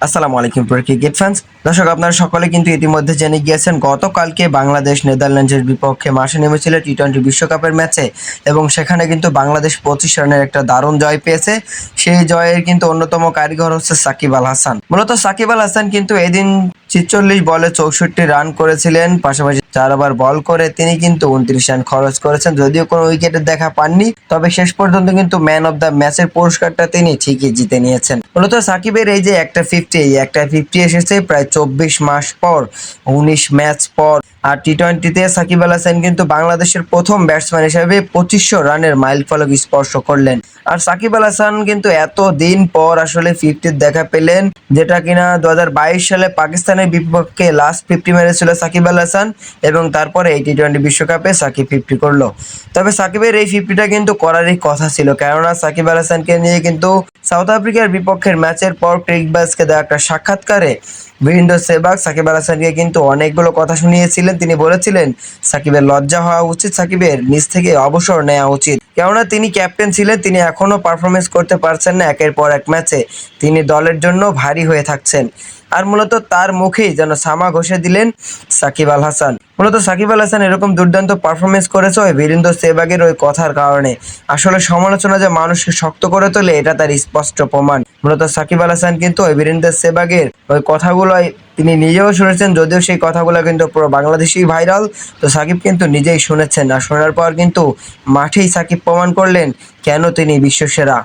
আসসালামু আলাইকুম প্রিয় ক্রিকেট ফ্যান্স দর্শক, আপনারা সকলে কিন্তু ইতিমধ্যে জেনে গিয়েছেন, গতকালকে বাংলাদেশ নেদারল্যান্ডসের বিপক্ষে মাঠে নেমেছিল টি টোয়েন্টি বিশ্বকাপের ম্যাচে এবং সেখানে কিন্তু বাংলাদেশ পঁচিশ রানের একটা দারুণ জয় পেয়েছে। সেই জয়ের কিন্তু অন্যতম কারিগর হচ্ছে সাকিব আল হাসান। মূলত সাকিব আল হাসান কিন্তু এদিন ছিচল্লিশ বলে চৌষট্টি রান করেছিলেন, পাশাপাশি চার ওভার বল করে তিনি কিন্তু উনত্রিশ রান খরচ করেছেন। যদিও কোনো উইকেটের দেখা পাননি, তবে শেষ পর্যন্ত কিন্তু ম্যান অফ দ্য ম্যাচের পুরস্কারটা তিনি ঠিকই জিতে নিয়েছেন। মূলত সাকিবের এই যে একটা ফিফটি এই একটা ফিফটি এসেছে প্রায় চব্বিশ মাস পর উনিশ ম্যাচ পর। আর টি টোয়েন্টিতে সাকিব আল হাসান কিন্তু বাংলাদেশের প্রথম ব্যাটসম্যান হিসেবে পঁচিশশো রানের মাইল ফলক স্পর্শ করলেন। আর সাকিব আল হাসান কিন্তু এত দিন পর আসলে ফিফটির দেখা পেলেন, যেটা কিনা দু হাজার বাইশ সালে পাকিস্তানের বিপক্ষে লাস্ট ফিফটি মেরেছিল সাকিব আল হাসান এবং তারপরে এই টি টোয়েন্টি বিশ্বকাপে সাকিব ফিফটি করল। তবে সাকিবের এই ফিফটিটা কিন্তু করারই কথা ছিল, কেননা সাকিব আল হাসানকে নিয়ে কিন্তু সাউথ আফ্রিকার বিপক্ষের ম্যাচের পর ক্রিকবাজকে দেওয়া একটা সাক্ষাৎকারে বীরেন্দ্র সেবাগ সাকিব আল হাসানকে কিন্তু অনেকগুলো কথা শুনিয়েছিলেন। তিনি বলেছিলেন, সাকিবের লজ্জা হওয়া উচিত, সাকিবের নিজ থেকে অবসর নেওয়া উচিত। কেননা তিনি ক্যাপ্টেন ছিলেন, তিনি এখনও পারফরমেন্স করতে পারছেন না একের পর এক ম্যাচে তিনি দলের জন্য ভারী হয়ে থাকছেন। আর মূলত তার মুখেই যেন সামা ঘষে দিলেন সাকিব আল হাসান। মূলত সাকিব আল হাসান এরকম দুর্দান্ত পারফরমেন্স করেছে ওই বীরেন্দ্র সেবাগের ওই কথার কারণে। আসলে সমালোচনা যে মানুষকে শক্ত করে তোলে, এটা তার স্পষ্ট প্রমাণ। মূলত সাকিব আল হাসান কিন্তু ওই বীরেন্দ্র সেবাগের ওই কথাগুলোই তিনি নিজেও শুনেছেন, যদিও সেই কথাগুলো কিন্তু পুরো বাংলাদেশেই ভাইরাল। তো সাকিব কিন্তু নিজেই শুনেছেন, আর শোনার পর কিন্তু মাঠেই সাকিব প্রমাণ করলেন কেন তিনি বিশ্বসেরা।